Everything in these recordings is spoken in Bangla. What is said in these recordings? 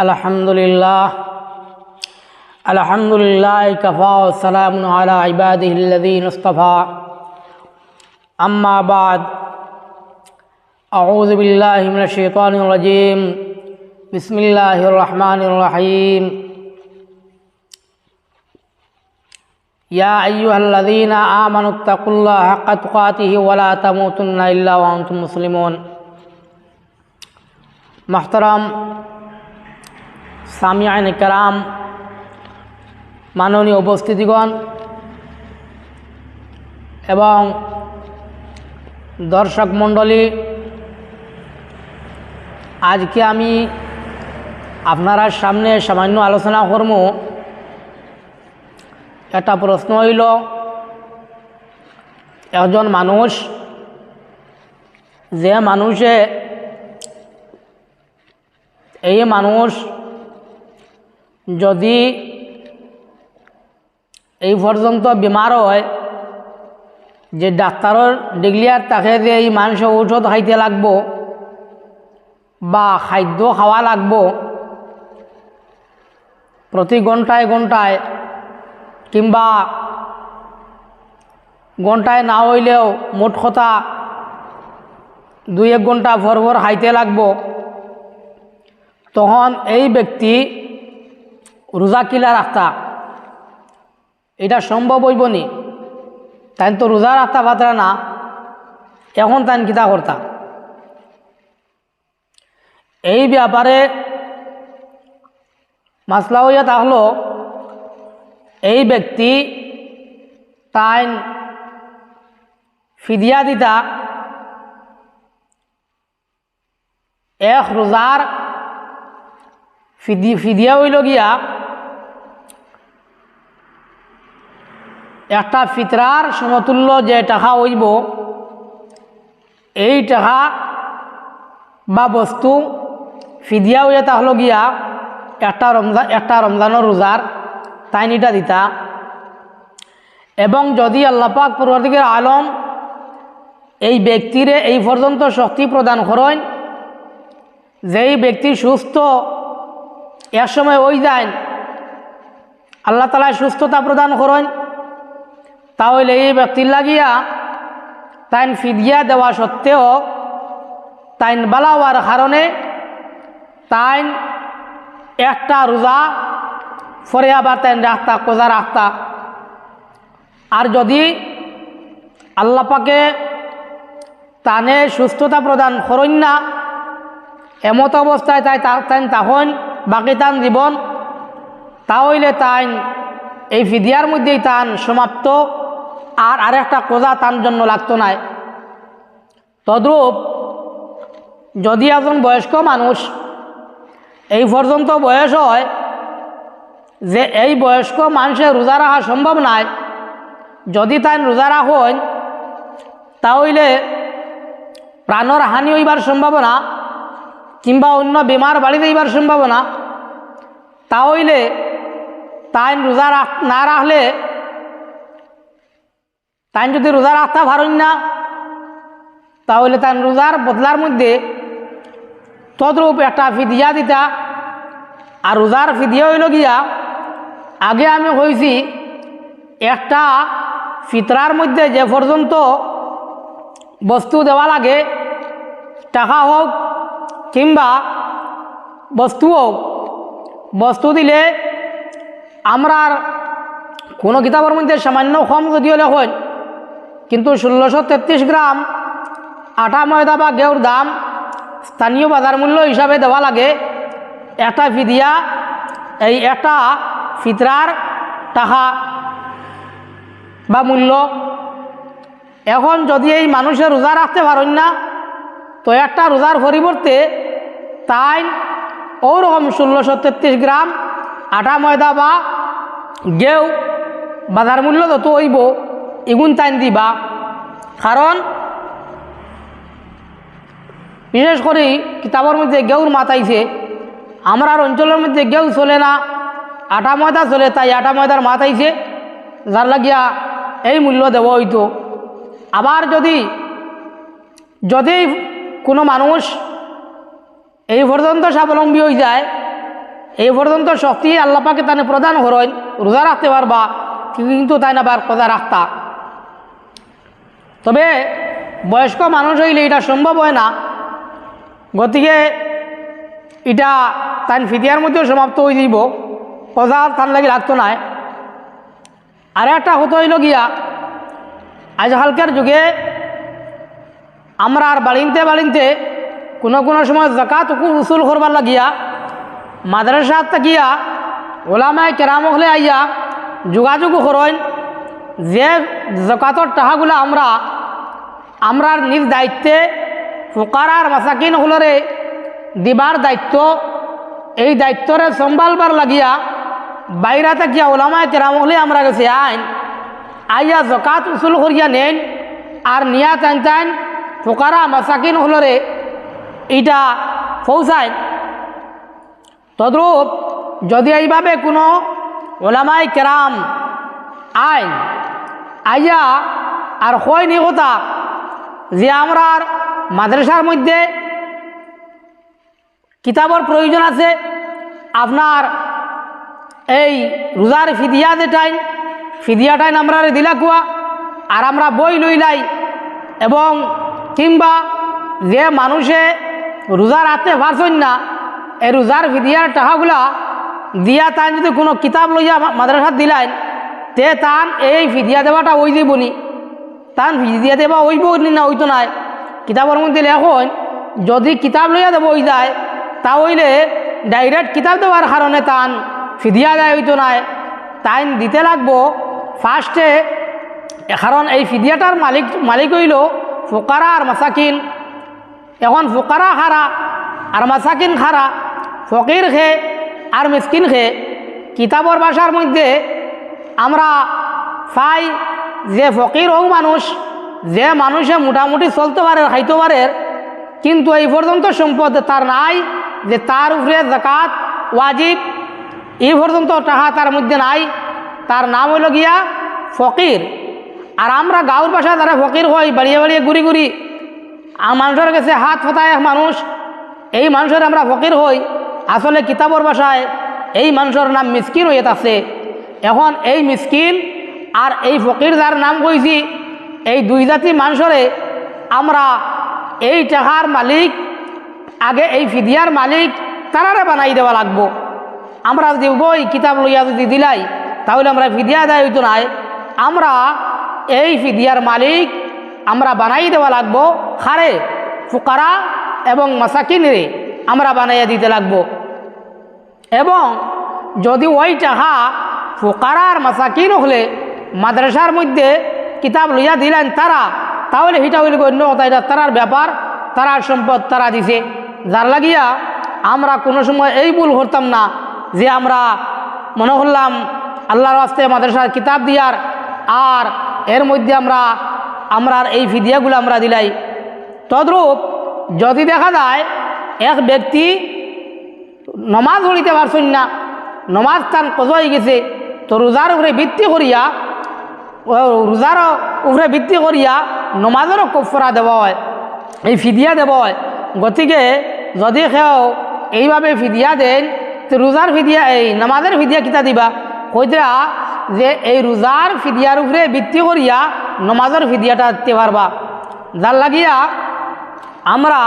الحمد لله الحمد لله كفى والسلام على عباده الذين اصطفى أما بعد أعوذ بالله من الشيطان الرجيم بسم الله الرحمن الرحيم يا أيها الذين آمنوا اتقوا الله حق تقاته ولا تموتن إلا وأنتم مسلمون. محترم সামিয়ান কারাম, মাননীয় উপস্থিতিগণ এবং দর্শক মণ্ডলী, আজকে আমি আপনারা সামনে সামান্য আলোচনা করব। একটা প্রশ্ন হইল, একজন মানুষ যে মানুষে এই মানুষ যদি এই পর্যন্ত বেমার হয়, যে ডাক্তারের ডিগ্লিয়ার তাকে যে এই মানুষ ঔষধ খাইতে লাগব বা খাদ্য খাওয়া লাগব প্রতি ঘন্টায় ঘন্টায় কিংবা ঘন্টায় না হইলেও মোট কথা দুই এক ঘণ্টা ভর ভর খাইতে লাগব, তখন এই ব্যক্তি রোজা কিলা রাখতা। এটা সম্ভব হইব নি। তাই তো রোজা রাখতা পাত্রা না। এখন তাই কিতা করতা? এই ব্যাপারে মাসলা হইয়া তাহলো এই ব্যক্তি তাই ফিদিয়া দিতা। এক রোজার ফিদি, ফিদিয়া হইল গিয়া একটা ফিতরার সমতুল্য যে টাকা হইব, এই টাকা বা বস্তু ফিদিয়া হইয়া তাহলো গিয়া একটা রমজান একটা রমজানের রোজার তাইনিটা দিতা। এবং যদি আল্লাপাক পূর্বদিকের আলম এই ব্যক্তিরে এই পর্যন্ত শক্তি প্রদান করেন, যেই ব্যক্তি সুস্থ এর সময় ওই যায় আল্লাহ তালা সুস্থতা প্রদান করেন তাহলে এই ব্যক্তির লাগিয়া তাইন ফিদিয়া দেওয়া সত্ত্বেও তাইন বালা হওয়ার কারণে তাইন একটা রোজা ফরে আবার তাইন রাখতা কোজা রাখতা আর যদি আল্লাপাকে তানে সুস্থতা প্রদান করেন না, এমত অবস্থায় তাই তাই তখন বাকি তান জীবন, তাহলে তাই এই ফিদিয়ার মধ্যেই তান সমাপ্ত। আর আরেকটা কোজা তার জন্য লাগতো নাই। তদ্রূপ যদি একজন বয়স্ক মানুষ এই পর্যন্ত বয়স হয় যে এই বয়স্ক মানুষের রোজা রাখা সম্ভব নয় যদি তাই রোজা রাখেন তাহলে প্রাণর হানি হইবার সম্ভাবনা কিংবা অন্য বেমার বাড়ি দেবার সম্ভাবনা, তাহলে তাই রোজা রাখ না রাখলে তাই যদি রোজা রাখতে পারেন না, তাহলে তার রোজার বদলার মধ্যে তদ্রূপ একটা ফিদিয়া দিতা। আর রোজার ফিদিয়া হইল গিয়া, আগে আমি কইছি, একটা ফিতরার মধ্যে যে পর্যন্ত বস্তু দেওয়া লাগে, টাকা হোক কিংবা বস্তু হোক, বস্তু দিলে আমরার কোনো কিতাবের মধ্যে সামান্য কম যদিও লেখন কিন্তু ষোলোশো তেত্রিশ গ্রাম আটা ময়দা বা গেউর দাম স্থানীয় বাজার মূল্য হিসাবে দেওয়া লাগে। একটা ফিদিয়া, এই একটা ফিতরার টাকা বা মূল্য। এখন যদি এই মানুষের রোজা রাখতে পারেন না, তো একটা রোজার পরিবর্তে তাই ওরকম ষোলোশো তেত্রিশ গ্রাম আটা ময়দা বা গেউ বাজার মূল্য যত হইব এগুন তাইন দিবা। কারণ বিশেষ করে কিতাবের মধ্যে গেউর মাথাইছে আমার অঞ্চলের মধ্যে গেউ চলে না, আটা ময়দা চলে, তাই আটা ময়দার মাথাইছে যার লাগিয়া এই মূল্য দেব হইতো আবার যদি যদি কোনো মানুষ এই পর্যন্ত স্বাবলম্বী হয়ে যায়, এই পর্যন্ত শক্তি আল্লাপাকে তানে প্রদান করেন রোজা রাখতে পারবা কিন্তু তাই না বার কথা রাখতা তবে বয়স্ক মানুষ হইলে এটা সম্ভব হয় না। গতিকে এটা তাই ফিদিয়ার মধ্যেও সমাপ্ত হয়ে দিব। কথা তার লাগে লাগতো না আর একটা হতো হইল গিয়া আজকালকার যুগে আমরা আর বাড়িতে বাড়িতে কোনো কোনো সময় জাকাত উসুল করবার লাগিয়া মাদ্রাসাত থাকিয়া ওলামায় কেরাম হলে আইয়া যোগাযোগ করেন যে জকাতর টাকাগুলো আমরা, আমরার নিজ দায়িত্বে ফোকারার মাসাকিন হলরে দিবার দায়িত্ব, এই দায়িত্বরে সম্ভালবার লাগিয়া বাইরা থাকিয়া ওলামায় কেরাম হলে আমরা গেছি আইন, আইয়া জকাত উসুল করিয়া নেন আর নিয়া টাইন টাইন ফোকারা মাসাকিন হলরে এইটা পৌঁছায় তদ্রূপ যদি এইভাবে কোনো ওলামাই কেরাম আইন আইয়া আর হয়নি কথা যে আমরার মাদ্রাসার মধ্যে কিতাবর প্রয়োজন আছে, আপনার এই রোজার ফিদিয়া যেটাই, ফিদিয়াটাই আমরা দিলা কুয়া, আর আমরা বই লইলাই এবং কিংবা যে মানুষে রোজা রাখতে পারছেন না, এই রোজার ফিদিয়ার টাকাগুলা দিয়া তান যদি কোনো কিতাব লইয়া মাদ্রাসাত দিলেন তে তান এই ফিদিয়া দেওয়াটা ওই দিবনি তান ফিদিয়া দেওয়া ওইব না ওইতো নাই। কিতাবের মধ্যে লেখন, যদি কিতাব লইয়া দেবো ওই যায় তা হইলে ডাইরেক্ট কিতাব দেওয়ার কারণে তান ফিদিয়া দেয় হইতো নাই। তাইন দিতে লাগবো ফার্স্টে কারণ এই ফিদিয়াটার মালিক মালিক হইল ফোকারা আর মাসাকিন। এখন ফোকারা খারা আর মাসাকিন খারা, ফকির খে আর মিসকিন খে। কিতাবর ভাষার মধ্যে আমরা পাই যে ফকির হোক মানুষ, যে মানুষে মোটামুটি চলতে পারে, খাইতে পারে, কিন্তু এই পর্যন্ত সম্পদ তার নাই, যে তার উপরে জাকাত ওয়াজিব, এই পর্যন্ত টাকা তার মধ্যে নাই, তার নাম হইল গিয়া ফকির। আর আমরা গাঁওর ভাষায় তারা ফকির হই বাড়িয়ে বাড়িয়ে ঘুরি ঘুরি মানুষের কাছে হাত ফতায় এক মানুষ, এই মানুষের আমরা ফকির হই, আসলে কিতাবর ভাষায় এই মানুষের নাম মিসকিন হয়ে আছে। এখন এই মিসকিন আর এই ফকির যার নাম কইছি, এই দুই জাতি মানুষরে আমরা এই টাকার মালিক, আগে এই ফিদিয়ার মালিক, তারারে বানাই দেওয়া লাগবো। আমরা যদি বই কিতাব লইয়া যদি দিলাই, তাহলে আমরা ফিদিয়া দেয় হইতো নাই। আমরা এই ফিদিয়ার মালিক আমরা বানাই দেওয়া লাগবো, খারে, ফুকারা এবং মাসাকিনরে আমরা বানাইয়া দিতে লাগবো। এবং যদি ওই টাকা ফোকারার মাসাকিন হলে মাদ্রাসার মধ্যে কিতাব লইয়া দিলেন তারা, তাহলে হিটা হইলে অন্য কথা, এটা তারার ব্যাপার, তারার সম্পদ তারা দিছে। যার লাগিয়া আমরা কোনো সময় এই ভুল করতাম না যে আমরা মনে করলাম আল্লাহর আস্তে মাদ্রাসার কিতাব দিয়ার, আর এর মধ্যে আমরা আমরার এই ফিদিয়াগুলো আমরা দিলাই। তদ্রূপ যদি দেখা যায় এক ব্যক্তি নমাজ পড়িতে পারছেন না, নমাজ তার কজ হয়ে গেছে তো রোজার উপরে ভিত্তি করিয়া রোজার উপরে ভিত্তি করিয়া নমাজেরও কফরা দেওয়া হয়, এই ফিদিয়া দেওয়া হয়। গতিকে যদি সেও এইভাবে ফিদিয়া দেন, তো রোজার ফিদিয়া, এই নামাজের ফিদিয়া কিতা দিবা? কইতরা যে এই রোজার ফিদিয়ার উপরে ভিত্তি করিয়া নমাজের ফিদিয়াটা দিতে পারবা। যার লাগিয়া আমরা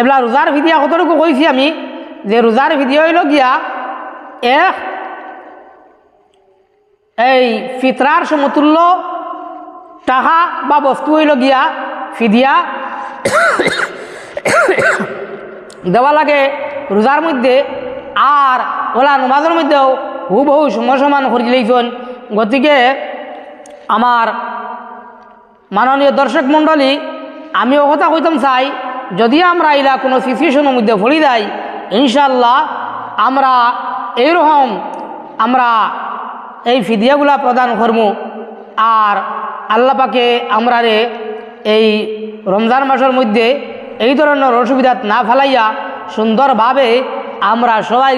এবার রোজার ফিদিয়া কতটুকু কইছি আমি? যে রোজার ভিডিও হইল গিয়া এক এই ফিতরার সমতুল্য টাকা বা বস্তু হইল গিয়া? ফিদিয়া দেওয়া লাগে রোজার মধ্যে আর ওলা নমাজের মধ্যেও হুবহু সমান সমান করে লইছেন গতিকে আমার মাননীয় দর্শক মণ্ডলী আমি ও কথা কইতাম চাই, যদি আমরা ইলা কোনো সিচুয়েশনের মধ্যে ভরি দেয় ইনশাল্লাহ আমরা এইরকম আমরা এই ফিদিয়াগুলা প্রদান করব আর আল্লাপাকে আমরা রে এই রমজান মাসের মধ্যে এই ধরনের অসুবিধা না ফেলাইয়া সুন্দরভাবে আমরা সবাই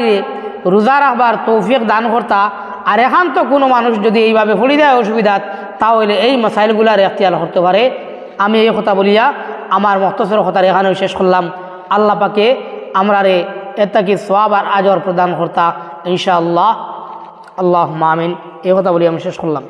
রোজা রাখবার তৌফিক দান করতা। আর এখান তো কোনো মানুষ যদি এইভাবে ফলি দেয় অসুবিধা, তাহলে এই মশাইলগুলার এখতিয়াল করতে পারে। আমি এই কথা বলিয়া আমার মক্তসর কথার এখানেও শেষ করলাম। আল্লাহ পাকে আমরা রে এটা কি সোয়াব আর আজর প্রদান করতা, ইনশাআল্লাহ। আল্লাহ মামিন এই কথা বলি আমি শেষ করলাম।